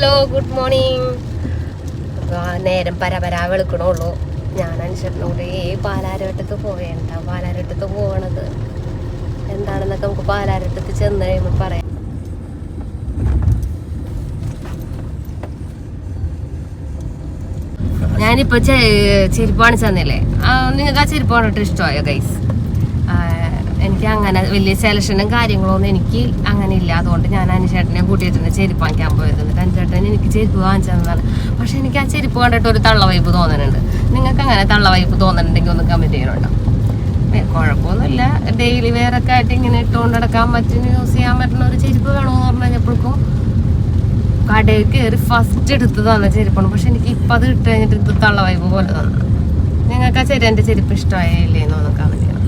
Hello good morning നേരം പരപരാ വെളുക്കണുള്ളൂ. ഞാൻ അനുസരിനോട് ഈ പാലാരവട്ടത്ത് പോയേണ്ട പാലാരവട്ടത്ത് പോകണത് എന്താണെന്നൊക്കെ നമുക്ക് പാലാരവട്ടത്ത് ചെന്ന് കഴിയുമ്പോൾ പറയാം. ഞാനിപ്പോ ചെരുപ്പാണ് ചെന്നില്ലേ നിങ്ങൾക്ക് ആ ചെരുപ്പ് കണ്ടിട്ട് ഇഷ്ടമായോ ഗൈസ് എനിക്ക് അങ്ങനെ വലിയ സെലക്ഷനും കാര്യങ്ങളൊന്നും എനിക്ക് അങ്ങനെ ഇല്ല. അതുകൊണ്ട് ഞാൻ അനുചേട്ടനെ കൂട്ടിയിട്ടുണ്ട് ചെരുപ്പ് വാങ്ങിക്കാൻ പോയത്. എന്നിട്ട് അനുചേട്ടൻ എനിക്ക് ചെരുപ്പ് വാങ്ങിച്ചു തന്നതാണ്. പക്ഷെ എനിക്ക് ആ ചെരുപ്പ് കണ്ടിട്ട് ഒരു തള്ള വൈപ്പ് തോന്നുന്നുണ്ട് നിങ്ങൾക്ക് അങ്ങനെ തള്ള വൈപ്പ് തോന്നുന്നുണ്ടെങ്കിൽ ഒന്ന് കമന്റ് ചെയ്യണുണ്ടോ കുഴപ്പമൊന്നുമില്ല. ഡെയിലി വെയർ ഒക്കെ ആയിട്ട് ഇങ്ങനെ ഇട്ടുകൊണ്ട് നടക്കാൻ പറ്റുന്ന യൂസ് ചെയ്യാൻ പറ്റുന്ന ഒരു ചെരുപ്പ് വേണമെന്ന് പറഞ്ഞു കഴിഞ്ഞപ്പോഴേക്കും കടയിൽ കയറി ഫസ്റ്റ് എടുത്ത് തന്ന ചെരുപ്പാണ്. പക്ഷെ എനിക്ക് ഇപ്പം അത് ഇട്ട് കഴിഞ്ഞിട്ട് ഇത് തള്ള വൈബ് പോലെ തന്നു നിങ്ങൾക്ക് ആ ചെരി എന്റെ ചെരുപ്പ് ഇഷ്ടമായില്ലേ എന്നൊന്ന് ചെയ്യണം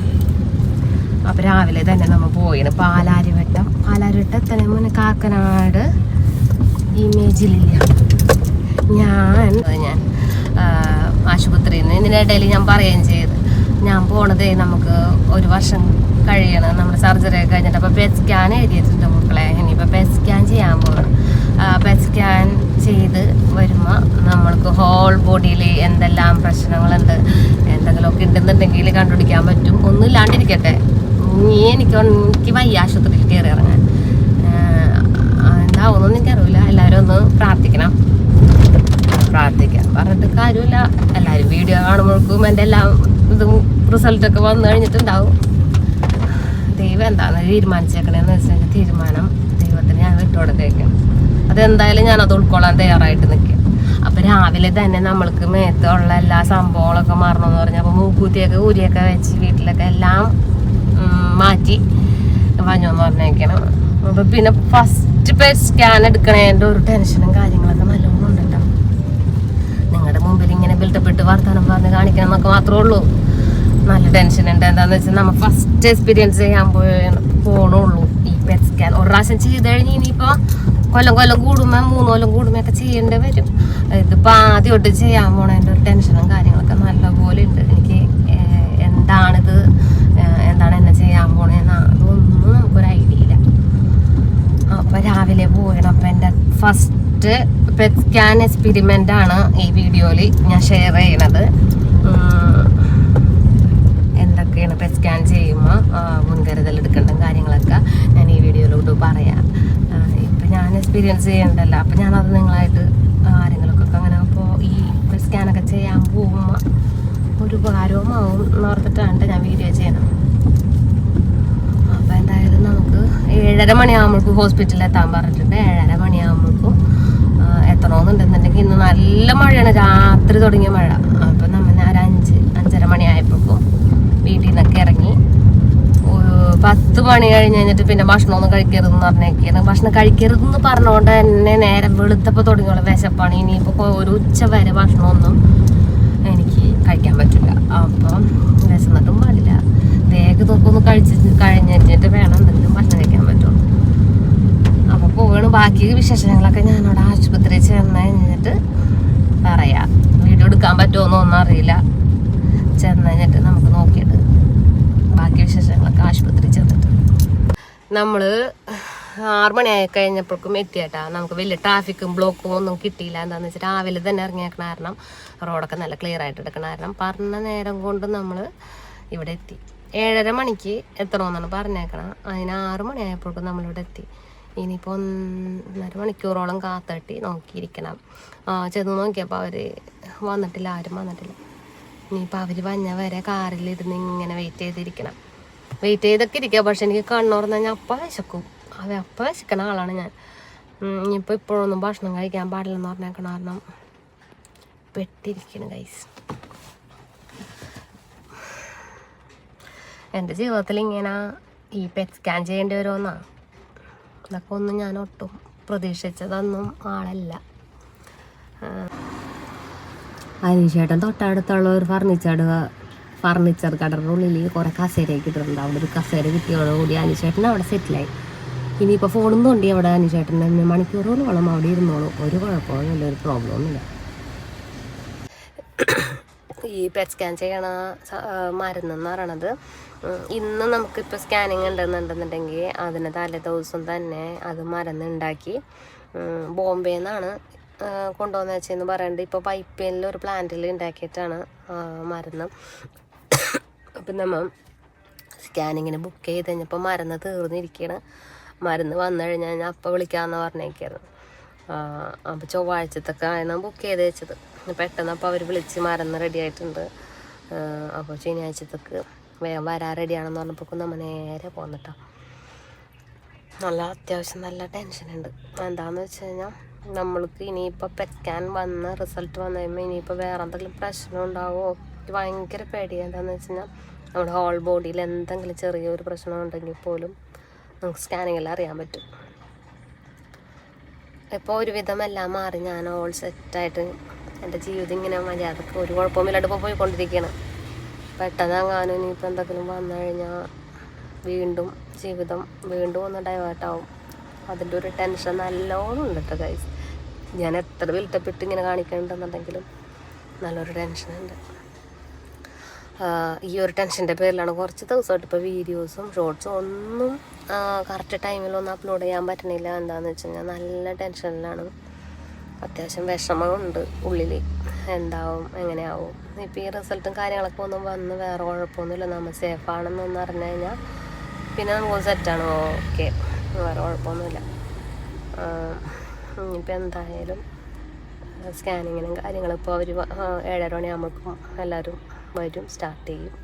അപ്പൊ രാവിലെ തന്നെ നമ്മൾ പോയിന്. പാലാരിവട്ടം പാലാരിവട്ടം എത്തണേ മുന്നേ കാക്കനാട് ഇമേജിലില്ല. ഞാൻ ഞാൻ ആശുപത്രിയിൽ നിന്ന് ഇതിനിടയിൽ ഞാൻ പറയുകയും ചെയ്ത്. ഞാൻ പോണതേ നമുക്ക് ഒരു വർഷം കഴിയണം. നമ്മുടെ സർജറി ഒക്കെ കഴിഞ്ഞിട്ട്. അപ്പോൾ പെറ്റ് സ്കാൻ എഴുതിയിട്ടുണ്ട് മക്കളെ. ഇനിയിപ്പോൾ പെറ്റ് സ്കാൻ ചെയ്യാൻ പോകണം പെറ്റ് സ്കാൻ ചെയ്ത് വരുമ്പോൾ നമ്മൾക്ക് ഹോൾ ബോഡിയിൽ എന്തെല്ലാം പ്രശ്നങ്ങളുണ്ട് എന്തെങ്കിലുമൊക്കെ ഉണ്ടെന്നുണ്ടെങ്കിൽ കണ്ടുപിടിക്കാൻ പറ്റും. ഒന്നും ഇല്ലാണ്ടിരിക്കട്ടെ നീ എനിക്ക് എനിക്ക് വയ്യ ആശുപത്രിയിൽ കയറി ഇറങ്ങാൻ. എന്താവുന്നു എനിക്ക് എനിക്കറിയില്ല എല്ലാവരും ഒന്ന് പ്രാർത്ഥിക്കണം. പ്രാർത്ഥിക്കാം പറഞ്ഞിട്ട് കാര്യമില്ല. എല്ലാവരും വീഡിയോ കാണുമ്പോഴേക്കും എന്റെ എല്ലാ ഇതും റിസൾട്ടൊക്കെ വന്നു കഴിഞ്ഞിട്ടുണ്ടാവും. ദൈവം എന്താന്ന് തീരുമാനിച്ചേക്കണേന്ന് വെച്ചാൽ തീരുമാനം ദൈവത്തിന് ഞാൻ വിട്ടുകൊടുത്തേക്കാണ് അതെന്തായാലും ഞാൻ അത് ഉൾക്കൊള്ളാൻ തയ്യാറായിട്ട് നിൽക്കും. അപ്പം രാവിലെ തന്നെ നമ്മൾക്ക് മേത്തുള്ള എല്ലാ സംഭവങ്ങളൊക്കെ മാറണമെന്ന് പറഞ്ഞപ്പോൾ മൂക്കൂത്തിയൊക്കെ ഊരിയൊക്കെ വെച്ച് വീട്ടിലൊക്കെ എല്ലാം മാറ്റി വഞ്ഞോന്ന് പറഞ്ഞേക്കണം. അപ്പൊ പിന്നെ ഫസ്റ്റ് പേ സ്കാൻ എടുക്കണേന്റെ ഒരു ടെൻഷനും കാര്യങ്ങളൊക്കെ നല്ലോണം ഉണ്ട് കേട്ടോ നിങ്ങളുടെ മുമ്പിൽ ഇങ്ങനെ ബിൽഡപ്പ് ഇട്ട് വർത്തമാനം പറഞ്ഞ് കാണിക്കണം എന്നൊക്കെ മാത്രമേ ഉള്ളൂ. നല്ല ടെൻഷൻ ഉണ്ട്. എന്താന്ന് വെച്ചാൽ നമ്മൾ ഫസ്റ്റ് എക്സ്പീരിയൻസ് ചെയ്യാൻ പോയ പോണുള്ളൂ ഈ പെറ്റ് സ്കാൻ ഒരു പ്രാവശ്യം ചെയ്ത് കഴിഞ്ഞ് ഇനിയിപ്പോൾ കൊല്ലം കൊല്ലം കൂടുമ്പോ മൂന്ന് കൊല്ലം കൂടുമ്പോ ഒക്കെ ചെയ്യേണ്ടി വരും. ഇതിപ്പോൾ ആദ്യമായിട്ട് ചെയ്യാൻ പോണതിന്റെ ഒരു ടെൻഷനും കാര്യങ്ങളൊക്കെ നല്ലപോലെ ഉണ്ട്. എനിക്ക് എന്താണിത് ഏഹ്, എന്താണ് എന്നെ ചെയ്യാൻ പോണേന്ന് അതൊന്നും നമുക്കൊരു ഐഡിയ ഇല്ല അപ്പൊ രാവിലെ പോകണം അപ്പൊ എന്റെ ഫസ്റ്റ് പെറ്റ് സ്കാൻ എക്സ്പെരിമെന്റ് ആണ് ഈ വീഡിയോയിൽ ഞാൻ ഷെയർ ചെയ്യണത്. എന്തൊക്കെയാണ് പെറ്റ് സ്കാൻ ചെയ്യുമ്പോൾ മുൻകരുതൽ എടുക്കേണ്ട കാര്യങ്ങളൊക്കെ ഞാൻ ഈ വീഡിയോയിലോട്ട് പറയാം. ഇപ്പം ഞാൻ എക്സ്പീരിയൻസ് ചെയ്യണ്ടല്ലോ. അപ്പം ഞാനത് നിങ്ങളായിട്ട് ആരെങ്കിലുമൊക്കെ അങ്ങനെ അപ്പോൾ ഈ പെറ്റ് സ്കാനൊക്കെ ചെയ്യാൻ പോകുമ്പോൾ ഒരു ഉപകാരവും ആവും എന്നോർത്തിട്ടാണ് ഞാൻ വീഡിയോ ചെയ്യണം അപ്പൊ എന്തായാലും നമുക്ക് ഏഴര മണിയാകുമ്പോഴേക്കും ഹോസ്പിറ്റലിൽ എത്താൻ പറഞ്ഞിട്ടുണ്ട്. ഏഴര മണിയാകുമ്പോഴേക്കും എത്തണമെന്നുണ്ടെന്നുണ്ടെങ്കിൽ ഇന്ന് നല്ല മഴയാണ്. രാത്രി തുടങ്ങിയ മഴ. അപ്പോൾ നമ്മൾ ഒരു അഞ്ച് അഞ്ചര മണിയായപ്പോഴേക്കും വീട്ടിൽ നിന്നൊക്കെ ഇറങ്ങി. പത്ത് മണി കഴിഞ്ഞ് കഴിഞ്ഞിട്ട് പിന്നെ ഭക്ഷണമൊന്നും കഴിക്കരുതെന്ന് പറഞ്ഞേക്കാണ്. ഭക്ഷണം കഴിക്കരുതെന്ന് പറഞ്ഞുകൊണ്ട് തന്നെ നേരം വെളുത്തപ്പോൾ തുടങ്ങിയുള്ള വിശപ്പാണ്. ഇനിയിപ്പോൾ ഒരു ഉച്ച വരെ ഭക്ഷണമൊന്നും എനിക്ക് കഴിക്കാൻ പറ്റില്ല. അപ്പം വിശന്നിട്ടും പാടില്ല. വേഗം തൊക്കൊന്ന് കഴിച്ച് കഴിഞ്ഞിട്ട് വേണം എന്തെങ്കിലും ഭക്ഷണം കഴിക്കാൻ പറ്റുള്ളൂ. അപ്പൊ പോവാണ് ബാക്കി വിശേഷങ്ങളൊക്കെ ഞാനവിടെ ആശുപത്രി ചെന്ന് കഴിഞ്ഞിട്ട് പറയാം. വീഡിയോ എടുക്കാൻ പറ്റുമോ ഒന്നും അറിയില്ല. ചെന്ന് കഴിഞ്ഞിട്ട് നമുക്ക് നോക്കിയിട്ട് ബാക്കി വിശേഷങ്ങളൊക്കെ ആശുപത്രി ചെന്നിട്ട്. നമ്മൾ ആറ് മണിയായി കഴിഞ്ഞപ്പോഴേക്കും എത്തിയേട്ടാ. നമുക്ക് വലിയ ട്രാഫിക്കും ബ്ലോക്കും ഒന്നും കിട്ടിയില്ല. എന്താണെന്ന് വെച്ചാൽ രാവിലെ തന്നെ ഇറങ്ങിയേക്കണ കാരണം റോഡൊക്കെ നല്ല ക്ലിയർ ആയിട്ട് എടുക്കണ കാരണം പറഞ്ഞ നേരം കൊണ്ട് നമ്മൾ ഇവിടെ എത്തി. ഏഴര മണിക്ക് എത്തണമെന്നാണ് പറഞ്ഞേക്കണം. അതിന് ആറ് മണിയായപ്പോഴേക്കും നമ്മളിവിടെ എത്തി ഇനിയിപ്പോൾ ഒന്നര മണിക്കൂറോളം കാത്തട്ടി നോക്കിയിരിക്കണം. ചെന്ന് നോക്കിയപ്പോൾ അവർ വന്നിട്ടില്ല ആരും വന്നിട്ടില്ല. ഇനിയിപ്പോൾ അവർ വഞ്ഞ വരെ കാറിലിരുന്ന് ഇങ്ങനെ വെയിറ്റ് ചെയ്തിരിക്കണം. വെയിറ്റ് ചെയ്തൊക്കെ ഇരിക്കുക പക്ഷെ എനിക്ക് കണ്ണുറന്ന് ഞാൻ അപ്പം വിശക്കും. അവ അപ്പം വിശക്കണ ആളാണ് ഞാൻ. ഇനിയിപ്പോൾ ഇപ്പോഴൊന്നും ഭക്ഷണം കഴിക്കാൻ പാടില്ലെന്ന് പറഞ്ഞേക്കണ കാരണം പെട്ടിരിക്കണം ഗൈസ് എന്റെ ജീവിതത്തിൽ ഇങ്ങനെ ഈ പെറ്റ് സ്കാൻ ചെയ്യേണ്ടി വരുമെന്നാ. ഇതൊക്കെ ഒന്നും ഞാൻ ഒട്ടും പ്രതീക്ഷിച്ചതൊന്നും ആളല്ല. അനീഷേട്ടൻ തൊട്ടടുത്തുള്ള ഒരു ഫർണിച്ചർ ഫർണിച്ചർ കടയുടെ ഉള്ളിൽ കുറേ കസേരയൊക്കെ ഇട്ടിട്ടുണ്ട്. അവിടെ ഒരു കസേര കിട്ടിയതോടുകൂടി അനീഷേട്ടൻ അവിടെ സെറ്റിലായി ഇനിയിപ്പോൾ ഫോണും തോണ്ടി അവിടെ അനീഷേട്ടൻ തന്നെ മണിക്കൂറുകളോളം അവിടെ ഇരുന്നോളൂ. ഒരു കുഴപ്പമൊന്നുമില്ല ഒരു പ്രോബ്ലം ഒന്നുമില്ല ഈ പെറ്റ് സ്കാൻ ചെയ്യണ മരുന്നെന്ന് പറയണത് ഇന്ന് നമുക്കിപ്പോൾ സ്കാനിങ് ഉണ്ടെന്നുണ്ടെന്നുണ്ടെങ്കിൽ അതിന് തലേ ദിവസം തന്നെ അത് മരുന്നുണ്ടാക്കി ബോംബെ നിന്നാണ് കൊണ്ടുവന്ന് വെച്ചതെന്ന് പറയുന്നത് ഇപ്പോൾ പൈപ്പിനിൽ ഒരു പ്ലാന്റിൽ ഉണ്ടാക്കിയിട്ടാണ് മരുന്ന്. അപ്പം നമ്മൾ സ്കാനിങ്ങിന് ബുക്ക് ചെയ്ത് കഴിഞ്ഞപ്പോൾ മരുന്ന് തീർന്നിരിക്കുകയാണ് മരുന്ന് വന്നു കഴിഞ്ഞാൽ ഞാൻ അപ്പോൾ വിളിക്കാമെന്ന് പറഞ്ഞേക്കായിരുന്നു. അപ്പോൾ ചൊവ്വാഴ്ചത്തൊക്കെ ആയിരുന്നു ബുക്ക് ചെയ്ത് വെച്ചത്. പെട്ടെന്ന് അപ്പോൾ അവർ വിളിച്ച് മരുന്ന് റെഡി ആയിട്ടുണ്ട്. അപ്പോൾ ശനിയാഴ്ചത്തേക്ക് വേഗം വരാൻ റെഡിയാണെന്ന് പറഞ്ഞപ്പോൾ നമ്മൾ നേരെ പോന്നിട്ടാ. നല്ല അത്യാവശ്യം നല്ല ടെൻഷനുണ്ട് എന്താന്ന് വെച്ച് കഴിഞ്ഞാൽ നമ്മൾക്ക് ഇനിയിപ്പോൾ പെക്കാൻ വന്ന റിസൾട്ട് വന്നു കഴിയുമ്പോൾ ഇനിയിപ്പോൾ വേറെ എന്തെങ്കിലും പ്രശ്നം ഉണ്ടാവുമോ ഭയങ്കര പേടി. എന്താണെന്ന് വെച്ച് കഴിഞ്ഞാൽ നമ്മുടെ ഹോൾ ബോഡിയിൽ എന്തെങ്കിലും ചെറിയൊരു പ്രശ്നം ഉണ്ടെങ്കിൽ പോലും നമുക്ക് സ്കാനിങ്ങിൽ അറിയാൻ പറ്റും. ഇപ്പോൾ ഒരുവിധം എല്ലാം മാറി. ഞാൻ ഓൾ സെറ്റായിട്ട് എന്റെ ജീവിതം ഇങ്ങനെ മര്യാദയ്ക്ക് ഒരു കുഴപ്പമില്ലാണ്ട് ഇപ്പോൾ പോയിക്കൊണ്ടിരിക്കുകയാണ് പെട്ടെന്ന് അങ്ങാനും ഇനിയിപ്പോൾ എന്തെങ്കിലും വന്നു കഴിഞ്ഞാൽ വീണ്ടും ജീവിതം വീണ്ടും ഒന്ന് ഡൈവേർട്ടാവും അതിന്റെ ഒരു ടെൻഷൻ നല്ലോണം ഉണ്ട് കേട്ടോ ഗൈസ് ഞാൻ എത്ര വിൽത്തപ്പെട്ട് ഇങ്ങനെ കാണിക്കണ്ടെന്നുണ്ടെങ്കിലും നല്ലൊരു ടെൻഷനുണ്ട് ഈ ഒരു ടെൻഷന്റെ പേരിലാണ് കുറച്ച് ദിവസമായിട്ട് ഇപ്പോൾ വീഡിയോസും ഷോർട്സും ഒന്നും കറക്റ്റ് ടൈമിലൊന്നും അപ്ലോഡ് ചെയ്യാൻ പറ്റണില്ല. എന്താണെന്ന് വെച്ച് കഴിഞ്ഞാൽ നല്ല ടെൻഷനിലാണ് അത്യാവശ്യം വിഷമമുണ്ട് ഉള്ളിൽ എന്താവും എങ്ങനെയാവും. ഇപ്പം ഈ റിസൾട്ടും കാര്യങ്ങളൊക്കെ ഒന്നും വന്ന് വേറെ കുഴപ്പമൊന്നുമില്ല. നമ്മൾ സേഫാണെന്നൊന്ന് അറിഞ്ഞു കഴിഞ്ഞാൽ പിന്നെ നമുക്ക് സെറ്റാണ് ഓക്കെ വേറെ കുഴപ്പമൊന്നുമില്ല. ഇനിയിപ്പോൾ എന്തായാലും സ്കാനിങ്ങിനും കാര്യങ്ങളും ഇപ്പോൾ അവർ ഏഴര മണിയാകുമ്പോഴേക്കും എല്ലാവരും വരും സ്റ്റാർട്ട് ചെയ്യും.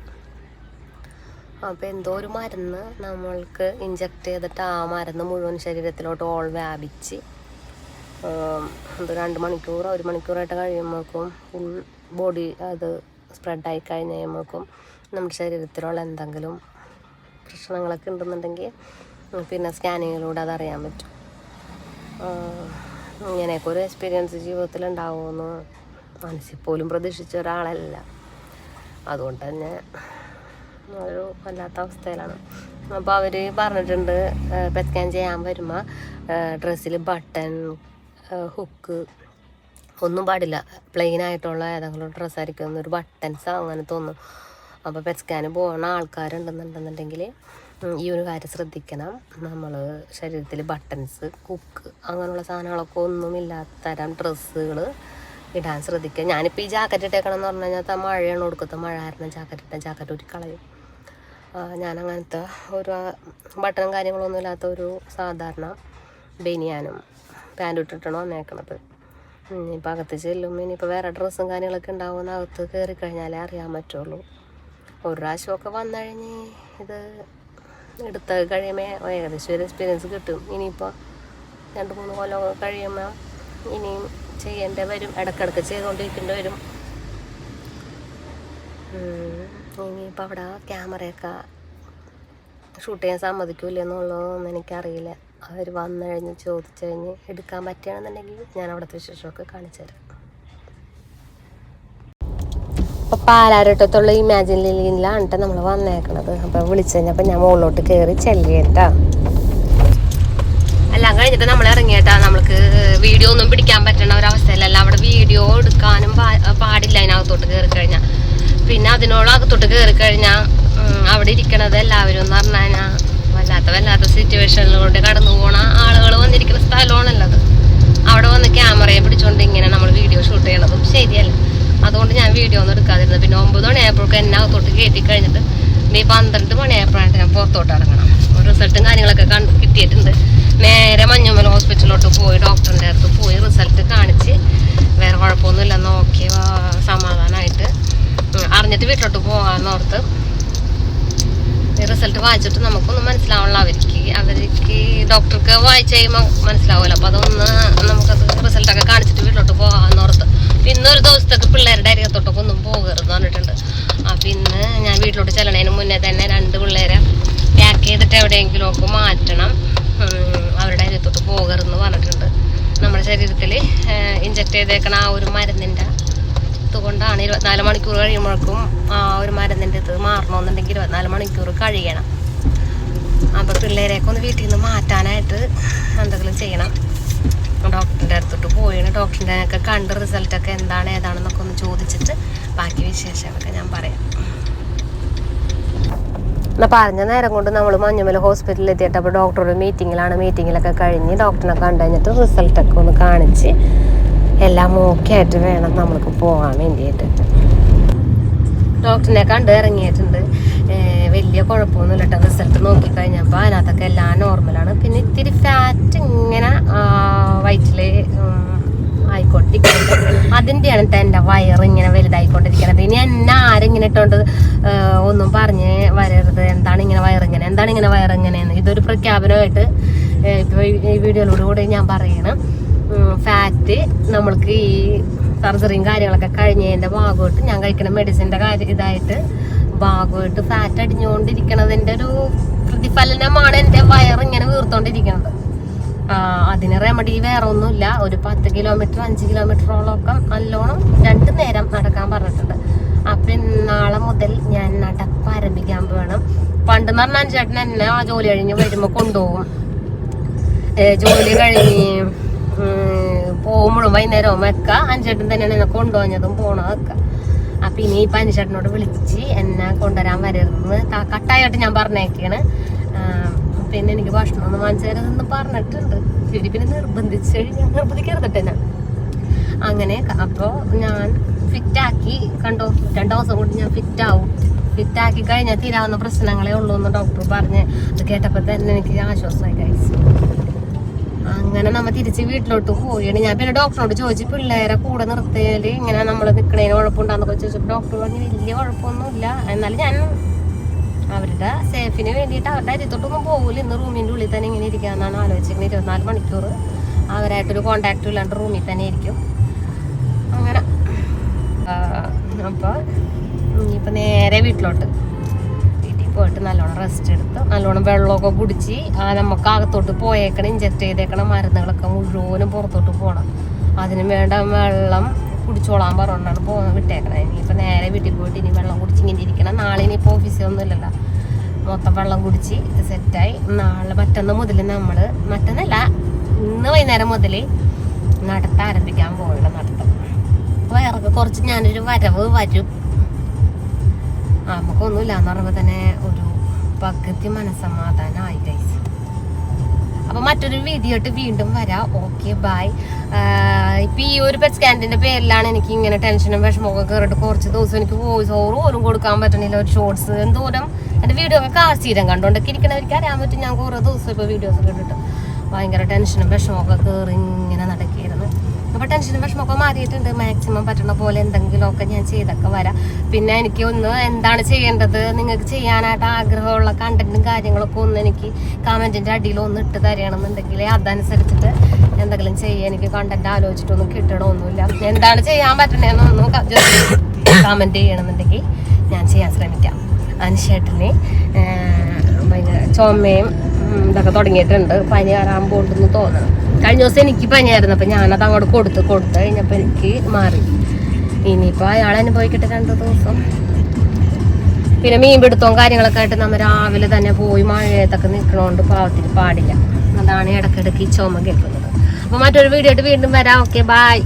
അപ്പോൾ എന്തോ ഒരു മരുന്ന് നമ്മൾക്ക് ഇഞ്ചെക്ട് ചെയ്തിട്ട് ആ മരുന്ന് മുഴുവൻ ശരീരത്തിലോട്ട് ഓൾ വ്യാപിച്ച് രണ്ട് മണിക്കൂർ ഒരു മണിക്കൂറായിട്ട് കഴിയുമ്പോഴേക്കും ഫുൾ ബോഡി അത് സ്പ്രെഡായി കഴിഞ്ഞ് കഴിയുമ്പോഴേക്കും നമ്മുടെ ശരീരത്തിലുള്ള എന്തെങ്കിലും പ്രശ്നങ്ങളൊക്കെ ഉണ്ടെന്നുണ്ടെങ്കിൽ പിന്നെ സ്കാനിങ്ങിലൂടെ അതറിയാൻ പറ്റും. ഇങ്ങനെയൊക്കെ ഒരു എക്സ്പീരിയൻസ് ജീവിതത്തിൽ ഉണ്ടാവുമെന്ന് മനസ്സിൽ പോലും പ്രതീക്ഷിച്ച ഒരാളല്ല. അതുകൊണ്ട് തന്നെ ഒരു വല്ലാത്ത അവസ്ഥയിലാണ്. അപ്പോൾ അവർ പറഞ്ഞിട്ടുണ്ട് പെറ്റ് സ്കാൻ ചെയ്യാൻ വരുമ്പോൾ ഡ്രസ്സിൽ ബട്ടൺ ഹുക്ക് ഒന്നും പാടില്ല. പ്ലെയിൻ ആയിട്ടുള്ള ഏതെങ്കിലും ഡ്രസ്സായിരിക്കും ഒരു ബട്ടൻസ് അങ്ങനെ തോന്നും. അപ്പോൾ പെറ്റ് സ്കാന് പോകുന്ന ആൾക്കാരുണ്ടെന്നുണ്ടെന്നുണ്ടെങ്കിൽ ഈ ഒരു കാര്യം ശ്രദ്ധിക്കണം. നമ്മൾ ശരീരത്തിൽ ബട്ടൺസ് കുക്ക് അങ്ങനെയുള്ള സാധനങ്ങളൊക്കെ ഒന്നുമില്ലാത്ത തരം ഡ്രസ്സുകൾ ഇടാൻ ശ്രദ്ധിക്കുക. ഞാനിപ്പോൾ ഈ ജാക്കറ്റ് ഇട്ടേക്കണം എന്ന് പറഞ്ഞു കഴിഞ്ഞാൽ മഴയാണ് കൊടുക്കത്തെ മഴ കാരണം ജാക്കറ്റ് ഇട്ട ജാക്കറ്റ് ഒരു കളയും. ഞാൻ അങ്ങനത്തെ ഒരു ബട്ടണും കാര്യങ്ങളൊന്നും ഇല്ലാത്ത ഒരു സാധാരണ ബനിയാനും പാന്റും ഇട്ടിട്ടാണ് വന്നേക്കണത് ഇനിയിപ്പോൾ അകത്ത് ചെല്ലും. ഇനിയിപ്പോൾ വേറെ ഡ്രസ്സും കാര്യങ്ങളൊക്കെ ഉണ്ടാവുമെന്ന് അകത്ത് കയറി കഴിഞ്ഞാലേ അറിയാൻ പറ്റുള്ളൂ. ഒരു പ്രാവശ്യമൊക്കെ വന്നു കഴിഞ്ഞ് ഇത് എടുത്ത് കഴിയുമ്പോൾ ഏകദേശം ഒരു എക്സ്പീരിയൻസ് കിട്ടും. ഇനിയിപ്പോൾ രണ്ട് മൂന്ന് കൊല്ലം കഴിയുമ്പോൾ ഇനിയും ചെയ്യേണ്ട വരും. ഇടക്കിടക്ക് ചെയ്തുകൊണ്ടിരിക്കേണ്ടി വരും. ഇനിയിപ്പോൾ അവിടെ ക്യാമറയൊക്കെ ഷൂട്ട് ചെയ്യാൻ സമ്മതിക്കൂല എന്നുള്ളതൊന്നും എനിക്കറിയില്ല. അവർ വന്നു കഴിഞ്ഞ് ചോദിച്ചു കഴിഞ്ഞ് എടുക്കാൻ പറ്റുകയാണെന്നുണ്ടെങ്കിൽ ഞാൻ അവിടുത്തെ വിശേഷമൊക്കെ കാണിച്ചു തരാം. അപ്പോൾ പാലാരട്ടത്തുള്ള ഇമാജിൻ ലില്ലിയിലാണ് കേട്ടോ നമ്മൾ വന്നേക്കണത്. അപ്പോൾ വിളിച്ചു കഴിഞ്ഞപ്പോൾ ഞാൻ മുകളിലോട്ട് കയറി ചെല്ലിയേട്ടാ എല്ലാം കഴിഞ്ഞിട്ട് നമ്മൾ ഇറങ്ങിയേട്ടാ. നമ്മൾക്ക് വീഡിയോ ഒന്നും പിടിക്കാൻ പറ്റണ ഒരവസ്ഥയിലല്ല. അവിടെ വീഡിയോ എടുക്കാനും പാടില്ല അതിനകത്തോട്ട് കയറി കഴിഞ്ഞാൽ പിന്നെ അതിനോട് അകത്തോട്ട് കയറി കഴിഞ്ഞാൽ അവിടെ ഇരിക്കണത് എല്ലാവരും എന്ന് പറഞ്ഞു കഴിഞ്ഞാൽ വല്ലാത്ത വല്ലാത്ത സിറ്റുവേഷനിലൂടെ കടന്നു പോണ ആളുകൾ വന്നിരിക്കുന്ന സ്ഥലമാണല്ലോ അത്. അവിടെ വന്ന് ക്യാമറയെ പിടിച്ചോണ്ട് ഇങ്ങനെ നമ്മൾ വീഡിയോ ഷൂട്ട് ചെയ്യണതും ശരിയല്ല. അതുകൊണ്ട് ഞാൻ വീഡിയോ ഒന്നും എടുക്കാതിരുന്നത്. പിന്നെ ഒമ്പത് മണിയായപ്പോഴേക്കും എന്നെ അകത്തോട്ട് കയറ്റി കഴിഞ്ഞിട്ട് ഈ പന്ത്രണ്ട് മണിയായപ്പോഴാണ് ഞാൻ പുറത്തോട്ട് ഇറങ്ങണം. റിസൾട്ടും കാര്യങ്ങളൊക്കെ കണ്ട് കിട്ടിയിട്ടുണ്ട്. നേരെ മഞ്ഞുമല ഹോസ്പിറ്റലിലോട്ട് പോയി. ഡോക്ടറിന്റെ അടുത്ത് പോയി റിസൾട്ട് കാണിച്ച് വേറെ കുഴപ്പമൊന്നുമില്ല. നോക്കിയ സമാധാനമായിട്ട് അറിഞ്ഞിട്ട് വീട്ടിലോട്ട് പോകാമെന്നോർത്ത് റിസൾട്ട് വായിച്ചിട്ട് നമുക്കൊന്നും മനസ്സിലാവണല്ലോ. അവർക്ക് അവർക്ക് ഡോക്ടർക്ക് വായിച്ചു കഴിയുമ്പോൾ മനസ്സിലാവുമല്ലോ അപ്പോൾ അതൊന്ന് നമുക്കത് റിസൾട്ടൊക്കെ കാണിച്ചിട്ട് വീട്ടിലോട്ട് പോകാമെന്നോർത്ത് പിന്നെ ഒരു ദിവസത്തേക്ക് പിള്ളേരുടെ അരികത്തോട്ടൊക്കെ ഒന്നും പോകരുതെന്ന് പറഞ്ഞിട്ടുണ്ട്. അപ്പം പിന്നെ ഞാൻ വീട്ടിലോട്ട് ചെല്ലണതിന് മുന്നേ തന്നെ രണ്ട് പിള്ളേരെ പാക്ക് ചെയ്തിട്ട് എവിടെയെങ്കിലും ഒക്കെ മാറ്റണം അവരുടെ അരികത്തോട്ട് പോകരുതെന്ന് പറഞ്ഞിട്ടുണ്ട്. നമ്മുടെ ശരീരത്തിൽ ഇഞ്ചക്ട് ചെയ്തേക്കണ ആ ഒരു മരുന്നിന്റെ അതുകൊണ്ടാണ് ഇരുപത്തിനാല് മണിക്കൂർ കഴിയുമ്പോഴേക്കും ആ ഒരു മരുന്നിന്റെ ഇത് മാറണമെന്നുണ്ടെങ്കിൽ ഇരുപത്തിനാല് മണിക്കൂർ കഴിയണം. അപ്പോൾ പിള്ളേരെയൊക്കെ ഒന്ന് വീട്ടിൽ നിന്ന് മാറ്റാനായിട്ട് എന്തെങ്കിലും ചെയ്യണം. ഡോക്ടറിന്റെ അടുത്തോട്ട് പോയി ഡോക്ടറിന്റെ ഒക്കെ കണ്ട് റിസൾട്ടൊക്കെ എന്താണ് ഏതാണെന്നൊക്കെ ഒന്ന് ചോദിച്ചിട്ട് ബാക്കി വിശേഷങ്ങളൊക്കെ ഞാൻ പറയാം. എന്നാൽ പറഞ്ഞ നേരം കൊണ്ട് നമ്മൾ മഞ്ഞുമല ഹോസ്പിറ്റലിൽ എത്തിയിട്ട് അപ്പോൾ ഡോക്ടറുടെ മീറ്റിങ്ങിലാണ് മീറ്റിങ്ങിലൊക്കെ കഴിഞ്ഞ് ഡോക്ടറിനെ കണ്ടു കഴിഞ്ഞിട്ട് റിസൾട്ടൊക്കെ ഒന്ന് കാണിച്ച് എല്ലാം ഓക്കെ ആയിട്ട് വേണം നമ്മൾക്ക് പോകാൻ വേണ്ടിയിട്ട്. ഡോക്ടറിനെ കണ്ട് ഇറങ്ങിയിട്ടുണ്ട്. വലിയ കുഴപ്പമൊന്നുമില്ല കേട്ടോ റിസൾട്ട് നോക്കിക്കഴിഞ്ഞപ്പോൾ അതിനകത്തൊക്കെ എല്ലാം നോർമലാണ് പിന്നെ ഇത്തിരി ഫാറ്റ് ഇങ്ങനെ വയറ്റിൽ ആയിക്കൊണ്ടിരിക്കുന്നത് അതിന്റെയാണ് കേട്ടോ എന്റെ വയറിങ്ങനെ വലുതായിക്കൊണ്ടിരിക്കുന്നത്. ഇനി എന്നെ ആരെങ്ങനെ ഇട്ടോണ്ട് ഒന്നും പറഞ്ഞ് വരരുത്. എന്താണ് ഇങ്ങനെ വയറിങ്ങനെ എന്താണ് ഇങ്ങനെ വയറിങ്ങനെയെന്ന് ഇതൊരു പ്രഖ്യാപനമായിട്ട് ഇപ്പോൾ ഈ വീഡിയോയിലൂടെ കൂടെ ഞാൻ പറയണം. ഫാറ്റ് നമ്മൾക്ക് ഈ സർജറിയും കാര്യങ്ങളൊക്കെ കഴിഞ്ഞതിന്റെ ഭാഗമായിട്ട് ഞാൻ കഴിക്കുന്ന മെഡിസിന്റെ കാര്യം ഇതായിട്ട് ഭാഗമായിട്ട് ഫാറ്റ് അടിഞ്ഞുകൊണ്ടിരിക്കണതിന്റെ ഒരു പ്രതിഫലനമാണ് എന്റെ വയറിങ്ങനെ വീർത്തോണ്ടിരിക്കുന്നത് അതിന് റെമഡി വേറെ ഒന്നുമില്ല. ഒരു പത്ത് കിലോമീറ്റർ അഞ്ച് കിലോമീറ്ററോളമൊക്കെ നല്ലോണം രണ്ട് നേരം നടക്കാൻ പറഞ്ഞിട്ടുണ്ട്. അപ്പം നാളെ മുതൽ ഞാൻ നടപ്പ് ആരംഭിക്കാൻ വേണം പണ്ട് പറഞ്ഞാൽ ചേട്ടൻ എന്നെ ആ ജോലി കഴിഞ്ഞ് വരുമ്പോൾ കൊണ്ടുപോകും. ജോലി കഴിഞ്ഞ് പോകുമ്പോഴും വൈകുന്നേരവും വെക്ക അഞ്ചേട്ടൻ തന്നെയാണ് എന്നെ കൊണ്ടുപോഞ്ഞതും പോണതൊക്കെ അപ്പൊ ഇനി ഇപ്പൊ അഞ്ചേട്ടനോട് വിളിച്ച് എന്നെ കൊണ്ടുവരാൻ വരരുതെന്ന് കട്ടായിട്ട് ഞാൻ പറഞ്ഞേക്കാണ്. പിന്നെ എനിക്ക് ഭക്ഷണം ഒന്നും വാങ്ങിച്ചു പറഞ്ഞിട്ടുണ്ട്. ശരി പിന്നെ നിർബന്ധിച്ച് ഞാൻ നിർബന്ധിക്കരുതട്ടെ ഞാൻ. അങ്ങനെ അപ്പോൾ ഞാൻ ഫിറ്റാക്കി കണ്ടോ? രണ്ട് ദിവസം കൊണ്ട് ഞാൻ ഫിറ്റാവും. ഫിറ്റാക്കി കഴിഞ്ഞാൽ തീരാവുന്ന പ്രശ്നങ്ങളേ ഉള്ളൂ എന്ന് ഡോക്ടർ പറഞ്ഞ് അത് കേട്ടപ്പോൾ തന്നെ എനിക്ക് ആശ്വാസമായി കഴിച്ചു അങ്ങനെ നമ്മ തിരിച്ച് വീട്ടിലോട്ട് പോയാണ് ഞാൻ പിന്നെ ഡോക്ടറോട് ചോദിച്ചു പിള്ളേരെ കൂടെ നിർത്തിയാൽ ഇങ്ങനെ നമ്മൾ നിൽക്കണേന് കുഴപ്പമുണ്ടാന്നൊക്കെ ചോദിച്ചപ്പോൾ ഡോക്ടർ പറഞ്ഞു വലിയ കുഴപ്പമൊന്നുമില്ല. എന്നാലും ഞാൻ അവരുടെ സേഫിന് വേണ്ടിയിട്ട് അവരുടെ അരിത്തോട്ടൊന്നും പോകില്ല ഇന്ന് റൂമിന്റെ ഉള്ളിൽ തന്നെ ഇങ്ങനെ ഇരിക്കാന്നാണ് ആലോചിച്ചിരിക്കുന്നത് ഇരുപത്തിനാല് മണിക്കൂർ അവരായിട്ടൊരു കോണ്ടാക്ട് ഇല്ലാണ്ട് റൂമിൽ തന്നെ ഇരിക്കും. അങ്ങനെ. അപ്പോൾ ഇനിയിപ്പോൾ നേരെ വീട്ടിലോട്ട്. പോയിട്ട് നല്ലോണം റെസ്റ്റ് എടുത്ത്. നല്ലോണം വെള്ളമൊക്കെ കുടിച്ച് ആ നമുക്ക് അകത്തോട്ട് പോയേക്കണം ഇഞ്ചക്ട് ചെയ്തേക്കണ മരുന്നുകളൊക്കെ മുഴുവനും പുറത്തോട്ട് പോകണം അതിന് വേണ്ട വെള്ളം കുടിച്ചോളാൻ പറഞ്ഞാണ് പോകാൻ വിട്ടേക്കണേ. ഇനിയിപ്പോൾ നേരെ വീട്ടിൽ പോയിട്ട് ഇനി വെള്ളം കുടിച്ച് ഇങ്ങനെ ഇരിക്കണം. നാളെ ഇനിയിപ്പോൾ ഓഫീസിലൊന്നും ഇല്ലല്ലോ. മൊത്തം വെള്ളം കുടിച്ച് സെറ്റായി നാളെ മറ്റന്ന് മുതൽ നമ്മൾ മറ്റന്നല്ല ഇന്ന് വൈകുന്നേരം മുതൽ നടത്ത ആരംഭിക്കാൻ പോകണം നടത്തം. വയറൊക്കെ കുറച്ച് ഞാനൊരു വരവ് വരും. നമുക്കൊന്നുമില്ല എന്ന് പറയുമ്പോൾ തന്നെ പകുതി മനസ്സമാധാനമായി ഗൈസ് അപ്പൊ മറ്റൊരു വീഡിയോ വീണ്ടും വരാം. ഓക്കെ ബൈ ഇപ്പൊ ഈ ഒരു പെറ്റ് സ്കാൻഡിന്റെ പേരിലാണ് എനിക്ക് ഇങ്ങനെ ടെൻഷനും വിഷമമൊക്കെ കയറിയിട്ട് കുറച്ച് ദിവസം എനിക്ക് വോയിസ് ഓവർ പോലും കൊടുക്കാൻ പറ്റണില്ല. ഒരു ഷോർട്സ് എന്തോരം. എന്റെ വീഡിയോ ഒക്കെ കാശീരം കണ്ടോണ്ടൊക്കെ ഇരിക്കണവർക്ക് അറിയാൻ പറ്റും. ഞാൻ കുറേ ദിവസം ഇപ്പൊ വീഡിയോസ് കണ്ടിട്ട് ഭയങ്കര ടെൻഷനും വിഷമമൊക്കെ കയറി ഇങ്ങനെ നടക്കിയിരുന്നു അപ്പൊ ടെൻഷനും വിഷമമൊക്കെ മാറിയിട്ടുണ്ട്. മാക്സിമം പറ്റുന്ന പോലെ എന്തെങ്കിലുമൊക്കെ ഞാൻ ചെയ്തൊക്കെ വരാം. പിന്നെ എനിക്ക് ഒന്ന് എന്താണ് ചെയ്യേണ്ടത്? നിങ്ങൾക്ക് ചെയ്യാനായിട്ട് ആഗ്രഹമുള്ള കണ്ടന്റും കാര്യങ്ങളൊക്കെ ഒന്ന് എനിക്ക് കമന്റിന്റെ അടിയിൽ ഒന്ന് ഇട്ട് തരികയാണെന്നുണ്ടെങ്കിൽ അതനുസരിച്ചിട്ട് എന്തെങ്കിലും ചെയ്യാൻ എനിക്ക് കണ്ടന്റ് ആലോചിച്ചിട്ടൊന്നും കിട്ടണമൊന്നുമില്ല. എന്താണ് ചെയ്യാൻ പറ്റണേന്നൊന്നും കമന്റ് ചെയ്യണമെന്നുണ്ടെങ്കിൽ ഞാൻ ചെയ്യാൻ ശ്രമിക്കാം. അനുശേട്ടനെ ചുമയും ഇതൊക്കെ തുടങ്ങിയിട്ടുണ്ട്. പനി വരാൻ പോകുന്നു തോന്നണം കഴിഞ്ഞ ദിവസം എനിക്ക് പനിയായിരുന്നു. അപ്പം ഞാനത് അങ്ങോട്ട് കൊടുത്ത് കൊടുത്ത് കഴിഞ്ഞപ്പോൾ എനിക്ക് മാറി. ഇനിയിപ്പോൾ അയാൾ അനുഭവിക്കട്ടെ രണ്ട് ദിവസം. പിന്നെ മീൻ പിടുത്തവും കാര്യങ്ങളൊക്കെ ആയിട്ട് നമ്മൾ രാവിലെ തന്നെ പോയി മഴയത്തൊക്കെ നിൽക്കണോണ്ട് പാവത്തിന് പാടില്ല. അതാണ് ഇടയ്ക്കിടയ്ക്ക് ഈ ചുമ കേൾക്കുന്നത്. അപ്പോൾ മറ്റൊരു വീഡിയോ ആയിട്ട് വീണ്ടും വരാം. Okay bye